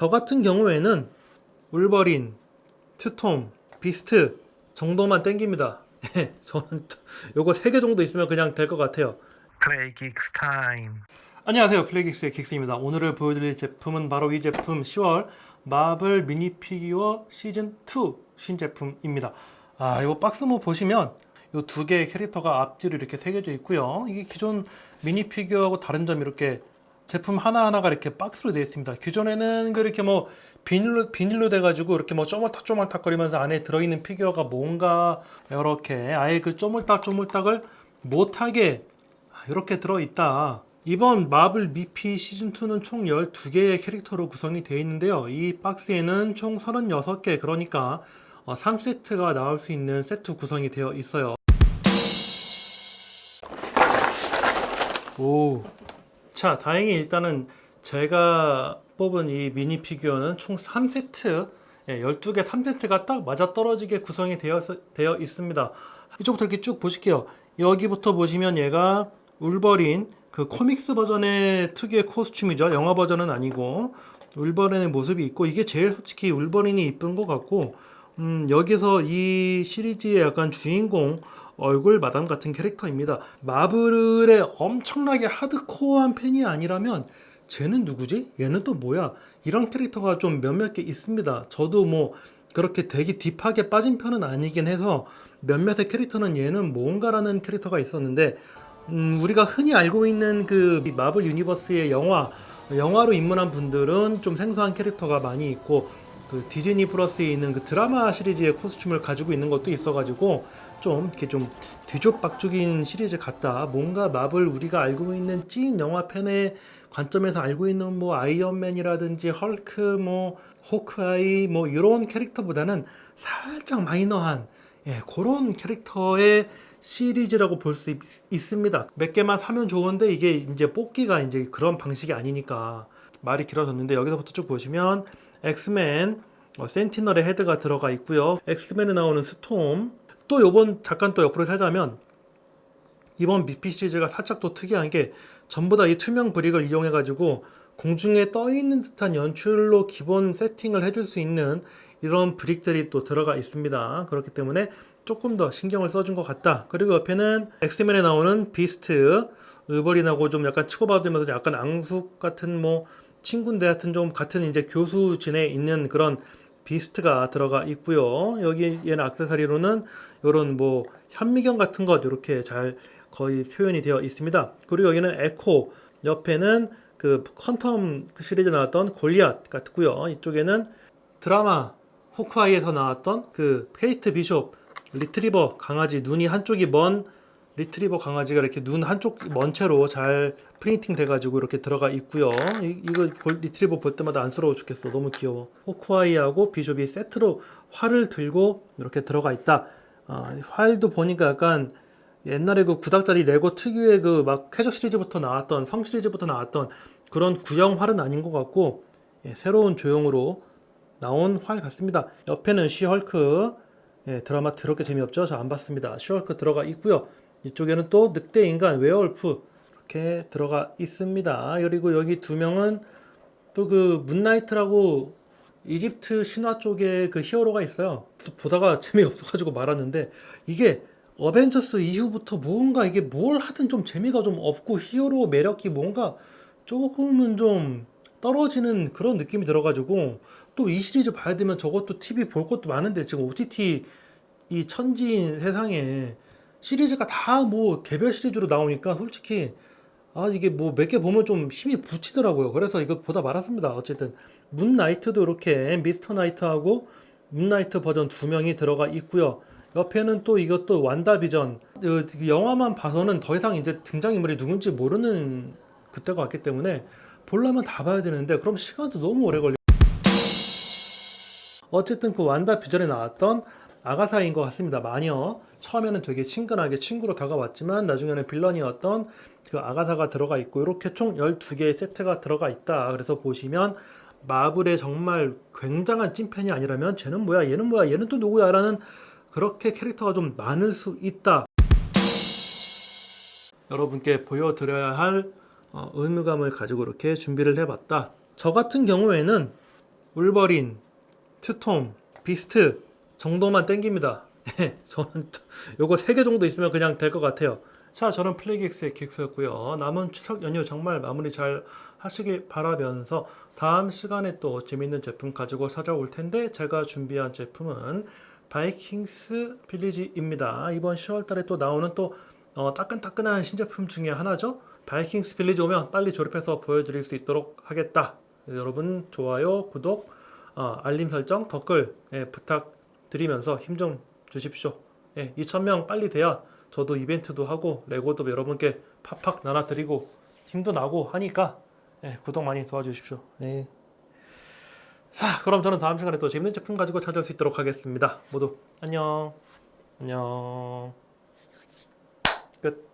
저 같은 경우에는 울버린, 트톰, 비스트 정도만 땡깁니다. 예, 저는 요거 3개 정도 있으면 그냥 될 것 같아요. 플레이 긱스 타임 안녕하세요. 플레이기스의 긱스입니다. 오늘을 보여드릴 제품은 바로 이 제품 10월 마블 미니 피규어 시즌 2 신제품입니다. 아, 이거 박스 뭐 보시면 이 두 개의 캐릭터가 앞뒤로 이렇게 새겨져 있고요. 이게 기존 미니 피규어하고 다른 점이 이렇게 제품 하나하나가 이렇게 박스로 되어 있습니다. 기존에는 그렇게 뭐 비닐로, 비닐로 돼가지고 이렇게 뭐 쪼물딱 쪼물딱 거리면서 안에 들어있는 피규어가 뭔가 이렇게 아예 그 쪼물딱 쪼물딱을 못하게 이렇게 들어있다. 이번 마블 미피 시즌2는 총 12개의 캐릭터로 구성이 되어 있는데요. 이 박스에는 총 36개, 그러니까 3세트가 나올 수 있는 세트 구성이 되어 있어요. 오. 자, 다행히 일단은 제가 뽑은 이 미니 피규어는 총 3세트, 예, 12개 3세트가 딱 맞아 떨어지게 구성이 되어, 되어 있습니다. 이쪽부터 이렇게 쭉 보실게요. 여기부터 보시면 얘가 울버린 그 코믹스 버전의 특유의 코스튬이죠. 영화 버전은 아니고 울버린의 모습이 있고 이게 제일 솔직히 울버린이 이쁜 것 같고 음, 여기서 이 시리즈의 약간 주인공 얼굴 마담 같은 캐릭터입니다. 마블의 엄청나게 하드코어한 팬이 아니라면 쟤는 누구지? 얘는 또 뭐야? 이런 캐릭터가 좀 몇몇 개 있습니다. 저도 뭐 그렇게 되게 딥하게 빠진 편은 아니긴 해서 몇몇의 캐릭터는 얘는 뭔가라는 캐릭터가 있었는데 음, 우리가 흔히 알고 있는 그 마블 유니버스의 영화 영화로 입문한 분들은 좀 생소한 캐릭터가 많이 있고 그 디즈니 플러스에 있는 그 드라마 시리즈의 코스튬을 가지고 있는 것도 있어가지고 좀 이렇게 좀 뒤죽박죽인 시리즈 같다. 뭔가 마블 우리가 알고 있는 찐 영화 팬의 관점에서 알고 있는 뭐 아이언맨이라든지 헐크 뭐 호크아이 뭐 이런 캐릭터보다는 살짝 마이너한 예, 그런 캐릭터의 시리즈라고 볼 수 있습니다. 몇 개만 사면 좋은데 이게 이제 뽑기가 이제 그런 방식이 아니니까 말이 길어졌는데 여기서부터 쭉 보시면 엑스맨 어, 센티널의 헤드가 들어가 있고요. 엑스맨에 나오는 스톰 또 요번 잠깐 또 옆으로 살자면 이번 미피 시리즈가 살짝 또 특이한 게 전부 다 이 투명 브릭을 이용해 가지고 공중에 떠 있는 듯한 연출로 기본 세팅을 해줄 수 있는 이런 브릭들이 또 들어가 있습니다. 그렇기 때문에 조금 더 신경을 써준 것 같다. 그리고 옆에는 엑스맨에 나오는 비스트, 울버린하고 좀 약간 치고받으면서 약간 앙숙 같은 뭐 친구인데 하여튼 좀 같은 이제 교수진에 있는 그런 비스트가 들어가 있고요. 여기 얘는 악세사리로는 이런 뭐 현미경 같은 것 이렇게 잘 거의 표현이 되어 있습니다. 그리고 여기는 에코 옆에는 그 퀀텀 그 시리즈 나왔던 골리앗 같고요. 이쪽에는 드라마 호크아이에서 나왔던 그 케이트 비숍 리트리버 강아지 눈이 한쪽이 먼 리트리버 강아지가 이렇게 눈 한쪽 먼 채로 잘 프린팅 돼가지고 이렇게 들어가 있고요. 이, 이거 볼- 리트리버 볼 때마다 안쓰러워 죽겠어. 너무 귀여워. 호크아이하고 비숍이 세트로 활을 들고 이렇게 들어가 있다. 아, 활도 보니까 약간 옛날에 그 구닥다리 레고 특유의 그 막 쾌적 시리즈부터 나왔던 성 시리즈부터 나왔던 그런 구형 활은 아닌 것 같고 예, 새로운 조형으로 나온 활 같습니다. 옆에는 시헐크 예, 드라마 더럽게 재미없죠? 저 안 봤습니다. 시헐크 들어가 있고요. 이쪽에는 또 늑대 인간 웨어울프 이렇게 들어가 있습니다. 그리고 여기 두 명은 또 그 문나이트라고 이집트 신화 쪽에 그 히어로가 있어요. 또 보다가 재미없어가지고 말았는데 이게 어벤져스 이후부터 뭔가 이게 뭘 하든 좀 재미가 좀 없고 히어로 매력이 뭔가 조금은 좀 떨어지는 그런 느낌이 들어가지고 또 이 시리즈 봐야 되면 저것도 TV 볼 것도 많은데 지금 OTT 이 천지인 세상에 시리즈가 다 뭐 개별 시리즈로 나오니까 솔직히 아 이게 뭐 몇 개 보면 좀 힘이 붙이더라고요. 그래서 이거 보다 말았습니다. 어쨌든 문 나이트도 이렇게 미스터 나이트하고 문 나이트 버전 두 명이 들어가 있고요. 옆에는 또 이것도 완다비전 그 영화만 봐서는 더 이상 이제 등장인물이 누군지 모르는 그때가 왔기 때문에 보려면 다 봐야 되는데 그럼 시간도 너무 오래 걸려. 어쨌든 그 완다 비전에 나왔던 아가사인 것 같습니다. 마녀 처음에는 되게 친근하게 친구로 다가왔지만 나중에는 빌런이었던 그 아가사가 들어가 있고 이렇게 총 12개의 세트가 들어가 있다. 그래서 보시면 마블의 정말 굉장한 찐팬이 아니라면 쟤는 뭐야 얘는 뭐야 얘는 또 누구야 라는 그렇게 캐릭터가 좀 많을 수 있다. 여러분께 보여드려야 할 어, 의무감을 가지고 이렇게 준비를 해봤다. 저 같은 경우에는 울버린, 트톰, 비스트 정도만 땡깁니다. 예, 저는 요거 세개 정도 있으면 그냥 될 것 같아요. 자, 저는 플레이기엑스의 긱스였고요. 남은 추석 연휴 정말 마무리 잘 하시길 바라면서 다음 시간에 또 재밌는 제품 가지고 찾아올 텐데 제가 준비한 제품은 바이킹스 빌리지입니다. 이번 10월 달에 또 나오는 또 어, 따끈따끈한 신제품 중에 하나죠. 바이킹스 빌리지 오면 빨리 조립해서 보여드릴 수 있도록 하겠다. 여러분 좋아요, 구독, 어, 알림 설정, 댓글 예, 부탁드리면서 힘 좀 주십시오. 예, 2,000명 빨리 돼야 저도 이벤트도 하고 레고도 여러분께 팍팍 나눠드리고 힘도 나고 하니까 예, 구독 많이 도와주십시오. 네. 자, 그럼 저는 다음 시간에 또 재밌는 제품 가지고 찾아올 수 있도록 하겠습니다. 모두 안녕. 안녕. but